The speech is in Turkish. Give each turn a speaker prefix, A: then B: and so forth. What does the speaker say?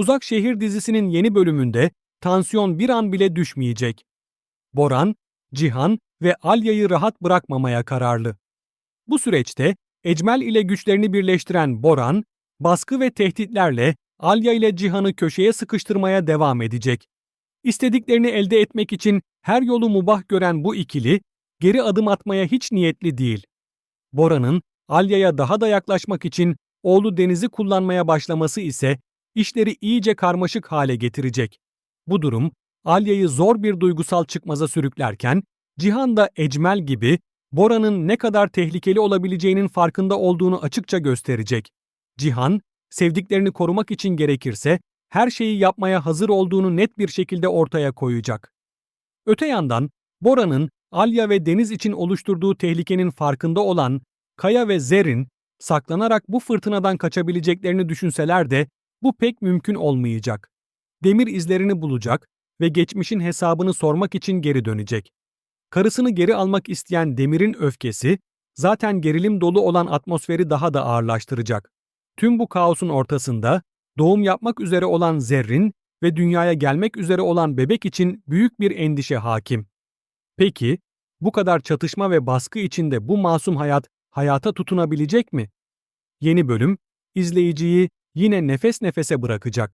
A: Uzak Şehir dizisinin yeni bölümünde tansiyon bir an bile düşmeyecek. Boran, Cihan ve Alya'yı rahat bırakmamaya kararlı. Bu süreçte Ecmel ile güçlerini birleştiren Boran, baskı ve tehditlerle Alya ile Cihan'ı köşeye sıkıştırmaya devam edecek. İstediklerini elde etmek için her yolu mubah gören bu ikili, geri adım atmaya hiç niyetli değil. Bora'nın Alya'ya daha da yaklaşmak için oğlu Deniz'i kullanmaya başlaması ise işleri iyice karmaşık hale getirecek. Bu durum Alya'yı zor bir duygusal çıkmaza sürüklerken Cihan da Ecmel gibi Bora'nın ne kadar tehlikeli olabileceğinin farkında olduğunu açıkça gösterecek. Cihan, sevdiklerini korumak için gerekirse her şeyi yapmaya hazır olduğunu net bir şekilde ortaya koyacak. Öte yandan Bora'nın Alya ve Deniz için oluşturduğu tehlikenin farkında olan Kaya ve Zerrin saklanarak bu fırtınadan kaçabileceklerini düşünseler de bu pek mümkün olmayacak. Demir izlerini bulacak ve geçmişin hesabını sormak için geri dönecek. Karısını geri almak isteyen Demir'in öfkesi zaten gerilim dolu olan atmosferi daha da ağırlaştıracak. Tüm bu kaosun ortasında doğum yapmak üzere olan Zerrin ve dünyaya gelmek üzere olan bebek için büyük bir endişe hakim. Peki, bu kadar çatışma ve baskı içinde bu masum hayat hayata tutunabilecek mi? Yeni bölüm, izleyiciyi yine nefes nefese bırakacak.